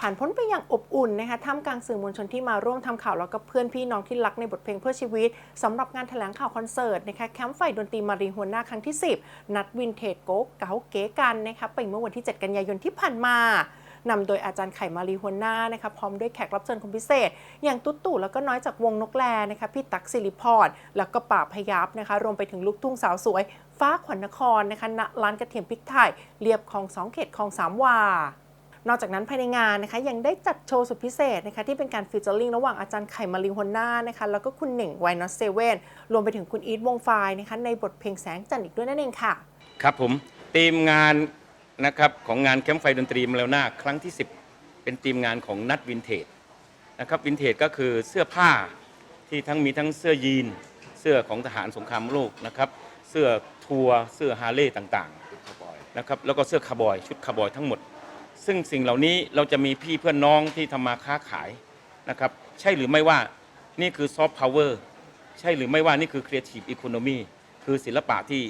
ผ่านพ้นไปอย่างอบอุ่นนะคะท่ามกลางสื่อมวลชนที่มาร่วมทำข่าวแล้วก็เพื่อนพี่น้องที่รักในบทเพลงเพื่อชีวิตสำหรับงานแถลงข่าวคอนเสิร์ตนะคะแคมป์ไฟดนตรีมารีหัวน้าครั้งที่ 10 นัดวินเทจโก๊กเก๋าเก๋กันนะคะไปเมื่อวันที่ 7 กันยายนที่ผ่านมานำโดยอาจารย์ไข่มารีหัวหน้านะคะพร้อมด้วยแขกรับเชิญคนพิเศษ อย่างตุ๊ตู่แล้วก็น้อยจากวงนกแลนะคะพี่ตั๊กสิริพรแล้วก็ป่าพยับนะคะ รวมไปถึงลูกทุ่งสาวสวย ฟ้าขวัญนครนะคะณร้านกระเทียมพริกไทยเรียบคลองสองเขตคลองสามวา นอกจากนั้นภายในงานนะคะยังได้จัดโชว์สุดพิเศษนะคะที่เป็นการฟิชเจอร์ลิงระหว่างอาจารย์ไข่มาริฮนนานะคะแล้วก็คุณเหน่งไวนอสเซเว่นรวมไปถึงคุณอีทวงไฟนะคะในบทเพลงแสงจันทร์อีกด้วยนั่นเองค่ะ ครับผมทีมงานนะครับของงานแคมป์ไฟดนตรีมาแล้วหน้าครั้งที่ 10 เป็นทีมงานของนัดวินเทจนะครับวินเทจก็คือเสื้อผ้าที่ทั้งมีทั้งเสื้อยีน เสื้อของทหารสงครามโลกนะครับเสื้อทัวร์เสื้อฮาร์เลย์ต่างๆนะครับแล้วก็เสื้อคาร์บอยชุดคาร์บอยทั้งหมด ซึ่งสิ่งเหล่านี้เราจะมีพี่เพื่อนน้องที่ทำมาค้าขายนะครับ ใช่หรือไม่ว่านี่คือซอฟต์พาวเวอร์ใช่หรือไม่ว่านี่คือ Creative Economy คือศิลปะที่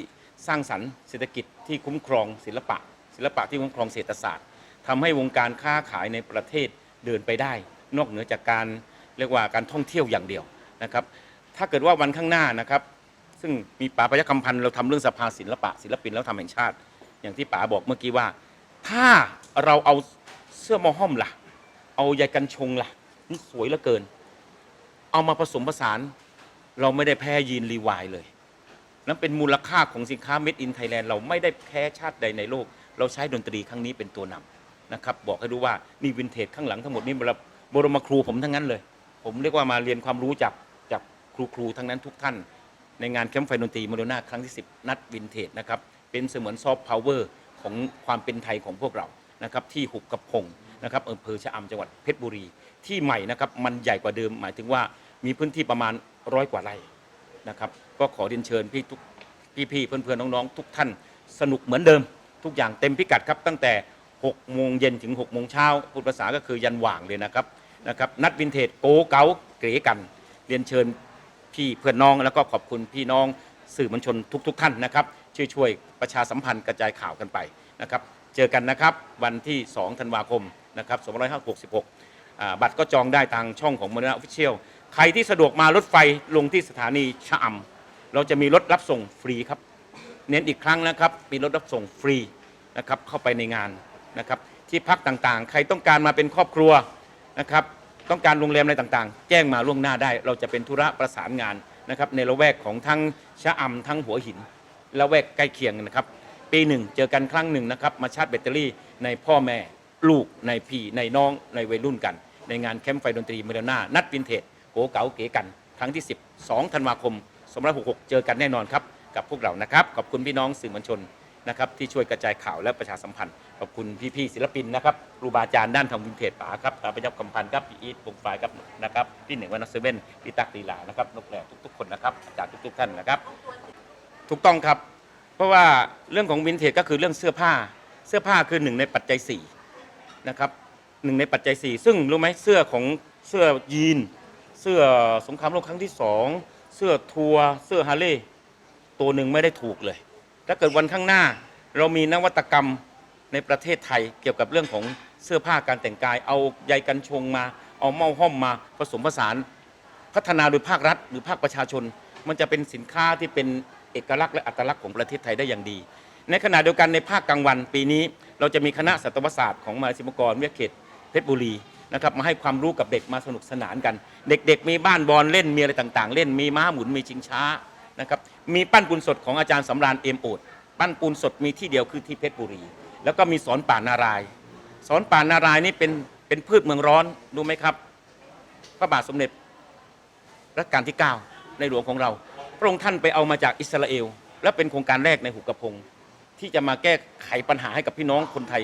สร้างสรรค์เศรษฐกิจที่คุ้มครองศิลปะ ศิลปะที่คุ้มครองเศรษฐศาสตร์ทำให้วงการค้าขายในประเทศเดินไปได้ นอกเหนือจากการเรียกว่าการท่องเที่ยวอย่างเดียวนะครับ ถ้าเกิดว่าวันข้างหน้านะครับ ซึ่งมีป๋าประยักคำพันธ์เราทำเรื่องสภาศิลปะ ศิลปินแล้วทำแห่งชาติ อย่างที่ป๋าบอกเมื่อกี้ว่า ถ้าเราเอาเสื้อมอห้อมล่ะ เอาใยกันชงล่ะนี่สวยเหลือเกิน เอามาผสมผสาน เราไม่ได้แพ้ยีนรีวายเลย นั่นเป็นมูลค่าของสินค้า Made in Thailand เราไม่ได้แพ้ชาติใดในโลก เราใช้ดนตรีครั้งนี้เป็นตัวนำนะครับ บอกให้รู้ว่านี่วินเทจข้างหลังทั้งหมดนี่บรบรมครูผมทั้งนั้นเลย ผมเรียกว่ามาเรียนความรู้จากจากครูครูทั้งนั้นทุกท่าน ในงานแคมป์ไฟดนตรีมาโดนาครั้งที่ 10 นัดวินเทจนะครับเป็นเสมือนซอฟต์พาวเวอร์ ของความเป็นไทยของพวกเรานะครับที่หุบกระพงนะครับอำเภอชะอำจังหวัดเพชรบุรี ที่ใหม่นะครับมันใหญ่กว่าเดิม หมายถึงว่ามีพื้นที่ประมาณร้อยกว่าไร่นะครับก็ขอเรียนเชิญพี่ทุกพี่ๆเพื่อนๆน้องๆ ทุกท่านสนุกเหมือนเดิม ทุกอย่างเต็มพิกัดครับตั้งแต่6โมงเย็นถึง6โมงเช้าพูดภาษาก็คือยันหว่างเลยนะครับนะครับนัดวินเทจโกเก๋าเก๋กัน เรียนเชิญพี่เพื่อนน้องแล้วก็ขอบคุณพี่น้องสื่อมวลชนทุก ๆ ท่านนะครับ ช่วยช่วยประชาสัมพันธ์กระจายข่าวกันไปนะครับเจอกันนะครับวันที่ 2 ธันวาคมนะครับ2566อ่าบัตรก็จองได้ทางช่องของมรณะออฟฟิเชียลใครที่สะดวกมารถไฟลงที่สถานีชะอำเราจะมีรถรับส่งฟรีครับ เน้นอีกครั้งนะครับ มีรถรับส่งฟรีนะครับเข้าไปในงานนะครับที่พักต่างๆ ใครต้องการมาเป็นครอบครัวนะครับต้องการโรงแรมอะไรต่างๆ แจ้งมาล่วงหน้าได้ เราจะเป็นธุระประสานงานนะครับในละแวกของทั้งชะอำทั้งหัวหิน ละแวกใกล้เคียงนะครับ ปีหนึ่งเจอกันครั้งหนึ่งนะครับ มาชาร์จแบตเตอรี่ในพ่อแม่ลูกในพี่ในน้องในวัยรุ่นกัน ในงานแคมป์ไฟดนตรีเมเดนานัดวินเทจโกเก๋าเก๋กัน ครั้งที่ 10 2ธันวาคม2566 เจอกันแน่นอนครับ กับพวกเรานะครับ ขอบคุณพี่น้องสื่อมวลชนนะครับที่ช่วยกระจายข่าวและประชาสัมพันธ์ ขอบคุณพี่ๆศิลปินนะครับครูบาอาจารย์ด้านทำวินเทจป๋าครับป๋าประยับคำพันธ์ครับพี่อีทวงฝ่ายครับนะครับพี่หนึ่งวันนัสเซเว่นพี่ตักลีลานะครับนกแหล่ทุกๆคนนะครับอาจารย์ทุกๆท่านนะครับ ถูกต้องครับ เพราะว่าเรื่องของวินเทจก็คือเรื่องเสื้อผ้า เสื้อผ้าคือหนึ่งในปัจจัยสี่นะครับหนึ่งในปัจจัยสี่ซึ่งรู้ไหมเสื้อของเสื้อยีน เสื้อสงครามโลกครั้งที่สองเสื้อทัวร์เสื้อฮาร์เลย์ตัวหนึ่งไม่ได้ถูกเลย ถ้าเกิดวันข้างหน้าเรามีนวัตกรรมในประเทศไทยเกี่ยวกับเรื่องของเสื้อผ้าการแต่งกาย เอาใยกันชงมา เอาเมาห้อมมาผสมผสาน พัฒนาโดยภาครัฐ หรือภาคประชาชน มันจะเป็นสินค้าที่เป็น เอกลักษณ์และอัตลักษณ์ของประเทศไทยได้อย่างดี ในขณะเดียวกันในภาคกลางวันปีนี้ เราจะมีคณะสัตวศาสตร์ของมหาศิลปากรเวิทยเขตเพชรบุรีนะครับมาให้ความรู้กับเด็กมาสนุกสนานกัน เด็กๆ มีบ้านบอลเล่นมีอะไรต่างๆ เล่นมีม้าหมุนมีชิงช้านะครับมีปั้นปูนสดของอาจารย์สำราญเอ็มโอดปั้นปูนสดมีที่เดียวคือที่เพชรบุรี แล้วก็มีสอนป่านารายสอนป่านารายนี่เป็นเป็นพืชเมืองร้อนรู้ไหมครับ พระบาทสมเด็จรัชกาลที่ 9 ในหลวงของเรา พระองค์ท่านไปเอามาจากอิสราเอล และเป็นโครงการแรกในหุบกระพง ที่จะมาแก้ไขปัญหาให้กับพี่น้องคนไทย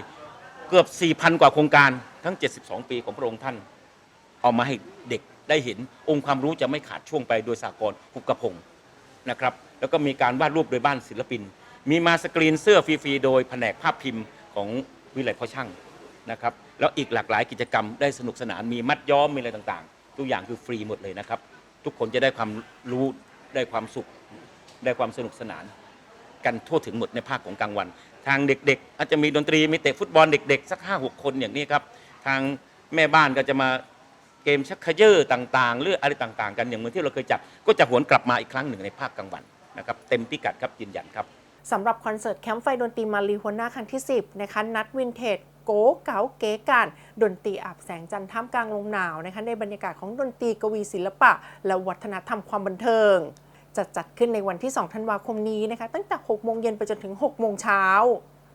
เกือบ 4,000 กว่าโครงการทั้ง 72 ปีของพระองค์ท่าน เอามาให้เด็กได้เห็นองค์ความรู้จะไม่ขาดช่วงไปโดยสากลหุบกระพงนะครับแล้วก็มีการวาดรูปโดยบ้านศิลปิน มีมาสกรีนเสื้อฟรีๆโดยแผนกภาพพิมพ์ของวิไลพ่อช่างนะครับแล้วอีกหลากหลายกิจกรรมได้สนุกสนานมีมัดย้อมมีอะไรต่างๆ ทุกอย่างคือฟรีหมดเลยนะครับ ทุกคนจะได้ความรู้ ได้ความสุขได้ความสนุกสนาน กันทั่วถึงหมดในภาคของกลางวัน ทางเด็กๆ อาจจะมีดนตรีมีเตะฟุตบอลเด็ก ๆ สักห้าหกคนอย่างนี้ครับ ทางแม่บ้านก็จะมาเกมชักขย่อต่างๆ หรืออะไรต่างๆ กันอย่างเหมือนที่เราเคยจัดก็จะหวนกลับมาอีกครั้งหนึ่งในภาคกลางวันนะครับเต็มพิกัดครับยืนยันครับสำหรับคอนเสิร์ตแคมป์ไฟดนตรีมารีหัวน้าครั้งที่ 10 นะคะนัดวินเทจโกเก๋าเก๋กันดนตรีอาบแสงจันทร์ท่ามกลางลมหนาวนะคะในบรรยากาศของดนตรีกวีศิลปะ และวัฒนธรรมความบันเทิง จะจัดขึ้นในวันที่ 2 ธันวาคมนี้นะคะ ตั้งแต่ 6 โมงเย็นไปจนถึง 6 โมงเช้า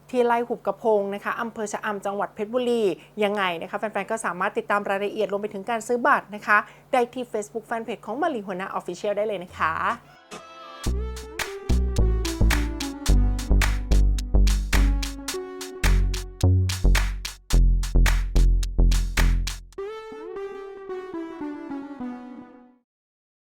ที่ไร่หุบกระพงนะคะอำเภอชะอำจังหวัดเพชรบุรี ยังไงนะคะ แฟนๆ ก็สามารถติดตามรายละเอียดรวมไปถึงการซื้อบัตรนะคะ ได้ที่ Facebook Fanpage ของมารีหัวหน้าออฟฟิเชียลได้เลยนะคะ